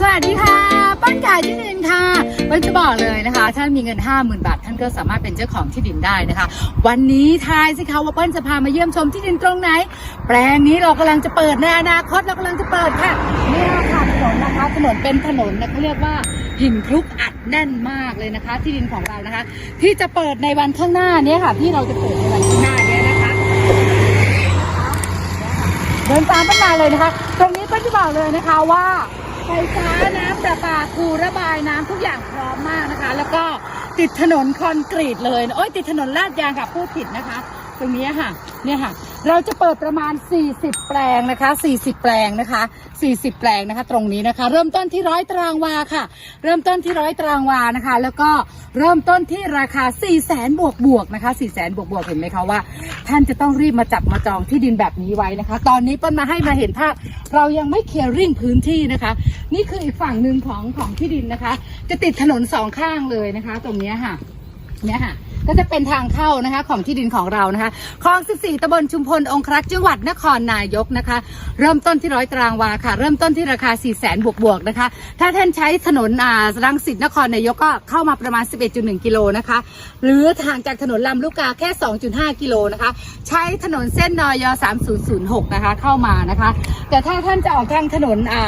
สวัสดีค่ะ ป้านขายที่ดินค่ะปิ้ลจะบอกเลยนะคะ ถ้ามีเงิน 50,000 บาท ท่านก็สามารถเป็นเจ้าของที่ดินได้นะคะ วันนี้ทายสิคะว่าปิ้ลจะพามาเยี่ยมชมที่ดินตรงไหน แปลงนี้เรากำลังจะเปิดในอนาคตเรากำลังจะเปิดค่ะนี่ค่ะถนนนะคะถนนเป็นถนนนะเขาเรียกว่าหินคลุกอัดแน่นมากเลยนะคะ ที่ดินของเรานะคะ ที่จะเปิดในวันข้างหน้านี้ค่ะ ที่เราจะเปิดในวันข้างหน้านี้นะคะเดินตามป้นมาเลยนะคะ ตรงนี้ป้านจะบอกเลยนะคะว่า ไฟฟ้าน้ำประปาคูระบายน้ำทุกอย่างพร้อมมากนะคะ แล้วก็ติดถนนคอนกรีตเลยโอ้ยติดถนนลาดยางค่ะพูดผิดนะคะ ตรงนี้ค่ะเนี่ยค่ะ เราจะเปิดประมาณ 40 แปลงนะคะ 40 แปลงนะคะ 40 แปลงนะคะ ตรงนี้นะคะ เริ่มต้นที่ร้อยตารางวาค่ะ เริ่มต้นที่ร้อยตารางวานะคะ แล้วก็เริ่มต้นที่ราคา 4 0 0แสนบวกบวกนะคะ4 0 0แสนบวกบวกเห็นไหมคะว่า ท่านจะต้องรีบมาจับมาจองที่ดินแบบนี้ไว้นะคะ ตอนนี้เปิ้ลมาให้มาเห็นภาพเรายังไม่เคลียร์ริ่งพื้นที่นะคะ นี่คืออีกฝั่งหนึ่งของของที่ดินนะคะ จะติดถนนสองข้างเลยนะคะ ตรงนี้ค่ะ เนี่ยค่ะก็จะเป็นทางเข้านะคะของที่ดินของเรานะคะคลอง 14ตำบลชุมพล องครักษ์จังหวัดนครนายกนะคะ เริ่มต้นที่ร้อยตารางวาค่ะ เริ่มต้นที่ราคา 4 0 0แสนบวกบวกๆนะคะ ถ้าท่านใช้ถนนอ่ารังสิตนครนายกก็เข้ามาประมาณ 11.1 กิโลนะคะ หรือทางจากถนนลำลูกกาแค่ 2.5 กิโลนะคะ ใช้ถนนเส้นนอย3006 นะคะ เข้ามานะคะ แต่ถ้าท่านจะออกทางถนนอ่า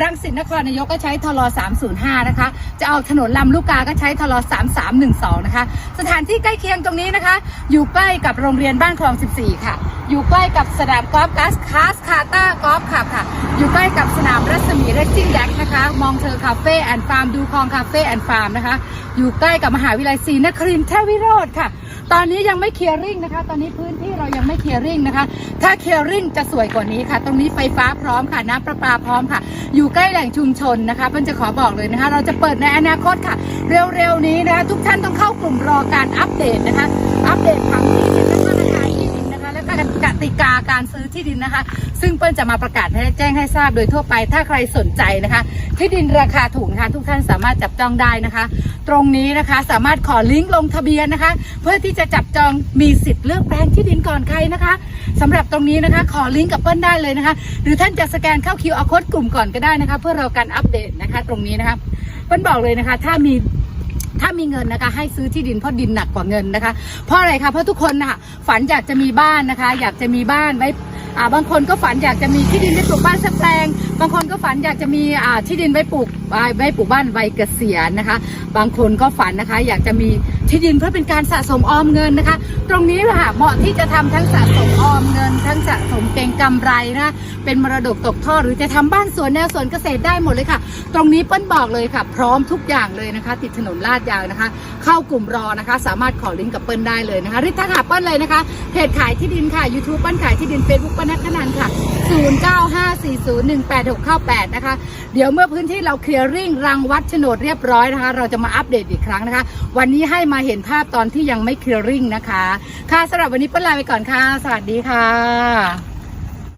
รังสิตนครนายกก็ใช้ทล305 นะคะ จะออกถนนลำลูกกา ก็ใช้ทล3312 นะคะ สถานที่ใกล้เคียงตรงนี้นะคะ อยู่ใกล้กับโรงเรียนบ้านคลอง 14 ค่ะ อยู่ใกล้กับสนามกอล์ฟกัสคาสคาต้ากอล์ฟคลับค่ะ อยู่ใกล้กับสนามรัศมีเรซิ่งแดกนะคะ มองเธอคาเฟ่แอนด์ฟาร์มดูคลองคาเฟ่แอนด์ฟาร์มนะคะ อยู่ใกล้กับมหาวิทยาลัยศรีนครินทร์เทวิโรธค่ะ ตอนนี้ยังไม่เคลียร์ริ่งนะคะ ตอนนี้พื้นที่เรายังไม่เคลียร์ริ่งนะคะ ถ้าเคลียร์ริ่งจะสวยกว่านี้ค่ะ ตรงนี้ไฟฟ้าพร้อมค่ะ น้ำประปาพร้อมค่ะอยูู่่ใกล้แหล่งชุมชนนะคะเพิ่นจะขอบอกเลยนะคะ เราจะเปิดในอนาคตค่ะ เร็วๆนี้นะคะทุกท่านต้องเข้ากลุ่มรอการอัปเดตนะคะ อัปเดตผังที่ กติกาการซื้อที่ดินนะคะ ซึ่งเปิ้ลจะมาประกาศให้แจ้งให้ทราบโดยทั่วไป ถ้าใครสนใจนะคะ ที่ดินราคาถูกนะคะทุกท่านสามารถจับจองได้นะคะ ตรงนี้นะคะสามารถขอลิงก์ลงทะเบียนนะคะ เพื่อที่จะจับจองมีสิทธิ์เลือกแปลงที่ดินก่อนใครนะคะสำหรับตรงนี้นะคะ ขอลิงก์กับเปิ้ลได้เลยนะคะ หรือท่านจะสแกนเข้า QR code กลุ่มก่อนก็ได้นะคะ เพื่อรอการอัปเดตนะคะ ตรงนี้นะคะเปิ้ลบอกเลยนะคะ ถ้ามี ถ้ามีเงินนะคะ ให้ซื้อที่ดินเพราะดินหนักกว่าเงินนะคะ เพราะอะไรคะเพราะทุกคนนะคะฝันอยากจะมีบ้านนะคะ อยากจะมีบ้านไว้อ่าบางคนก็ฝันอยากจะมีที่ดินไว้ปลูกบ้านสักแปลง บางคนก็ฝันอยากจะมีอ่าที่ดินไว้ปลูกอ่าไว้ปลูกบ้านวัยเกษียณนะคะ บางคนก็ฝันนะคะ อยากจะมีที่ดินเพื่อเป็นการสะสมออมเงินนะคะ ตรงนี้ค่ะเหมาะที่จะทำทั้งสะสมออมเงิน เก็งกำไรนะ เป็นมรดกตกทอดหรือจะทำบ้านสวนแนวสวนเกษตรได้หมดเลยค่ะ ตรงนี้เปิ้ลบอกเลยค่ะ พร้อมทุกอย่างเลยนะคะ ติดถนนลาดยางนะคะ เข้ากลุ่มรอนะคะ สามารถขอลิงก์กับเปิ้ลได้เลยนะคะริทักหาเปิ้ลเลยนะคะเพจขายที่ดินค่ะ YouTube เปิ้ลขายที่ดิน Facebook เปิ้ลนัทนันค่ะ 0954018698 นะคะ เดี๋ยวเมื่อพื้นที่เราเคลียร์ริ่งรังวัดโฉนดเรียบร้อยนะคะ เราจะมาอัปเดตอีกครั้งนะคะ วันนี้ให้มาเห็นภาพตอนที่ยังไม่เคลียร์ริ่งนะคะ ค่ะสำหรับวันนี้เปิ้ลลาไปก่อนค่ะ สวัสดีค่ะ